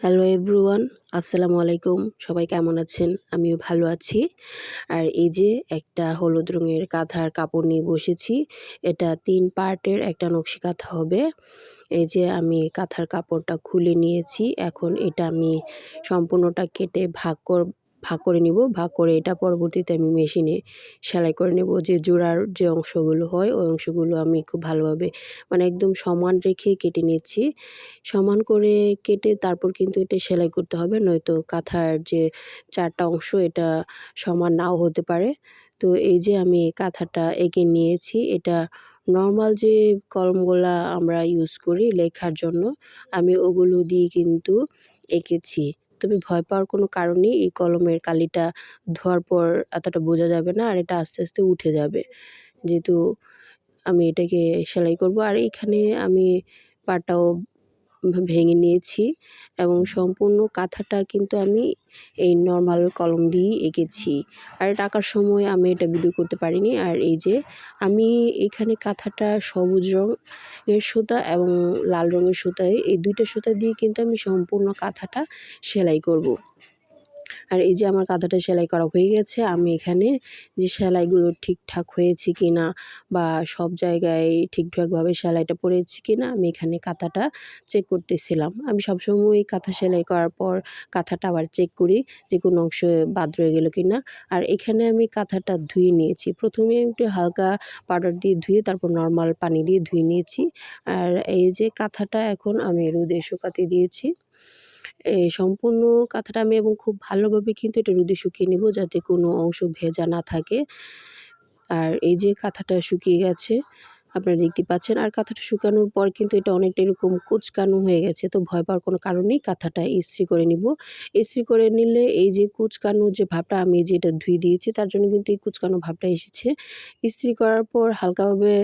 Hello everyone আসসালামু আলাইকুম সবাই কেমন আছেন? আমিও ভালো আছি। আর এই যে একটা হলুদ রঙের কাঁথার কাপড় নিয়ে বসেছি, এটা তিন পার্টের একটা নকশি কাঁথা হবে। এই যে আমি কাঁথার কাপড়টা খুলে নিয়েছি। এখন এটা আমি সম্পূর্ণটা কেটে ভাগ কর ভাগ করে নিব, ভাগ করে এটা পরবর্তীতে আমি মেশিনে সেলাই করে নেব। যে জোড়ার যে অংশগুলো হয়, ওই অংশগুলো আমি খুব ভালোভাবে মানে একদম সমান রেখে কেটে নিচ্ছি। সমান করে কেটে তারপর কিন্তু এটা সেলাই করতে হবে, নয়তো কাঁথার যে চারটা অংশ এটা সমান নাও হতে পারে। তো এই যে আমি কাঁথাটা এঁকে নিয়েছি, এটা নর্মাল যে কলমগুলা আমরা ইউজ করি লেখার জন্য, আমি ওগুলো দিয়ে কিন্তু এঁকেছি। তবে ভয় পাওয়ার কোনো কারণ নেই, এই কলমের কালিটা ধোয়ার পর এতটা বোঝা যাবে না আর এটা আস্তে আস্তে উঠে যাবে। যেহেতু আমি এটাকে সেলাই করব, আর এইখানে আমি পাটাও ভেঙে নিয়েছি এবং সম্পূর্ণ কাঁথাটা কিন্তু আমি এই নর্মাল কলম দিয়েই এঁকেছি। আর এটা আঁকার সময় আমি এটা ভিডিও করতে পারিনি। আর এই যে আমি এখানে কাঁথাটা সবুজ রঙের সুতা এবং লাল রঙের সুতায় এই দুইটা সুতা দিয়ে কিন্তু আমি সম্পূর্ণ কাঁথাটা সেলাই করব। আর এই যে আমার কাঁথাটা সেলাই করা হয়ে গেছে, আমি এখানে যে সেলাইগুলো ঠিকঠাক হয়েছে কি না বা সব জায়গায় ঠিকঠাকভাবে সেলাইটা পড়েছে কি না আমি এখানে কাঁথাটা চেক করতেছিলাম। আমি সবসময় কাঁথা সেলাই করার পর কাঁথাটা আবার চেক করি যে কোনো অংশ বাদ রয়ে গেলো কি না আর এখানে আমি কাঁথাটা ধুয়ে নিয়েছি। প্রথমে একটু হালকা পাউডার দিয়ে ধুয়ে তারপর নর্মাল পানি দিয়ে ধুয়ে নিয়েছি। আর এই যে কাঁথাটা এখন আমি রোদে শুকাতে দিয়েছি। সম্পূর্ণ কাঁথাটা আমি এবং খুব ভালোভাবে কিন্তু এটা রোদে শুকিয়ে নেব যাতে কোনো অংশ ভেজা না থাকে। আর এই যে কাঁথাটা শুকিয়ে গেছে আপনারা দেখতে পাচ্ছেন। আর কাঁথাটা শুকানোর পর কিন্তু এটা অনেকটা এরকম কুচকানো হয়ে গেছে, তো ভয় পাওয়ার কোনো কারণ নেই। কাঁথাটা ইস্ত্রি করে নিব। ইস্ত্রি করে নিলে এই যে কুচকানো যে ভাবটা, আমি যেটা ধুয়ে দিয়েছি, তার জন্য কিন্তু এই কুচকানো ভাবটা এসেছে। ইস্ত্রি করার পর হালকাভাবে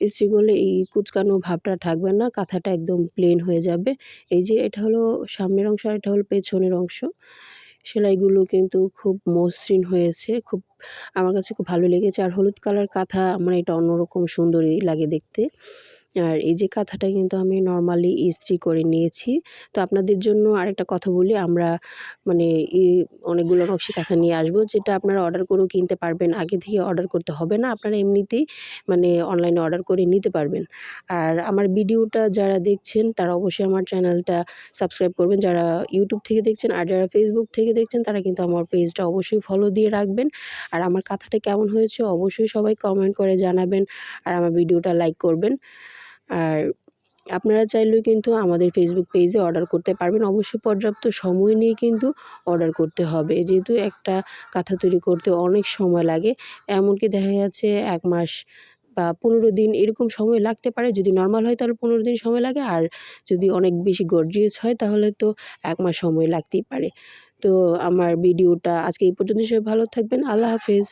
ইস্ত্রি করলে এই কুচকানো ভাবটা থাকবে না, কাঁথাটা একদম প্লেন হয়ে যাবে। এই যে এটা হলো সামনের অংশ আর এটা হলো পেছনের অংশ। সেলাইগুলো কিন্তু খুব মসৃণ হয়েছে, খুব আমার কাছে খুব ভালো লেগেছে। আর হলুদ কালার কাঁথা আমার এটা অন্যরকম সুন্দরই লাগে দেখতে। আর এই যে কাঁথাটা কিন্তু আমি নর্মালি ইস্ত্রি করে নিয়েছি। তো আপনাদের জন্য আরেকটা কথা বলি, আমরা মানে অনেকগুলো নকশি কাঁথা নিয়ে আসব, যেটা আপনারা অর্ডার করেও কিনতে পারবেন। আগে থেকে অর্ডার করতে হবে না, আপনারা এমনিতেই মানে অনলাইনে অর্ডার করে নিতে পারবেন। আর আমার ভিডিওটা যারা দেখছেন, তারা অবশ্যই আমার চ্যানেলটা সাবস্ক্রাইব করবেন। যারা ইউটিউব থেকে দেখছেন, আর যারা ফেসবুক থেকে দেখছেন, তারা কিন্তু আমার পেজটা অবশ্যই ফলো দিয়ে রাখবেন। আর আমার কাঁথাটা কেমন হয়েছে অবশ্যই সবাই কমেন্ট করে জানাবেন আর আমার ভিডিওটা লাইক করবেন। আর আপনারা চাইলেও কিন্তু আমাদের ফেসবুক পেজে অর্ডার করতে পারবেন। অবশ্যই পর্যাপ্ত সময় নিয়ে কিন্তু অর্ডার করতে হবে। যেহেতু একটা কাঁথা তৈরি করতে অনেক সময় লাগে, এমনকি দেখা যাচ্ছে এক মাস বা পনেরো দিন এরকম সময় লাগতে পারে। যদি নর্মাল হয় তাহলে পনেরো দিন সময় লাগে, আর যদি অনেক বেশি গর্জিয়াস হয় তাহলে তো এক মাস সময় লাগতেই পারে। তো আমার ভিডিওটা আজকে এই পর্যন্ত সবাই ভালো থাকবেন। আল্লাহ হাফেজ।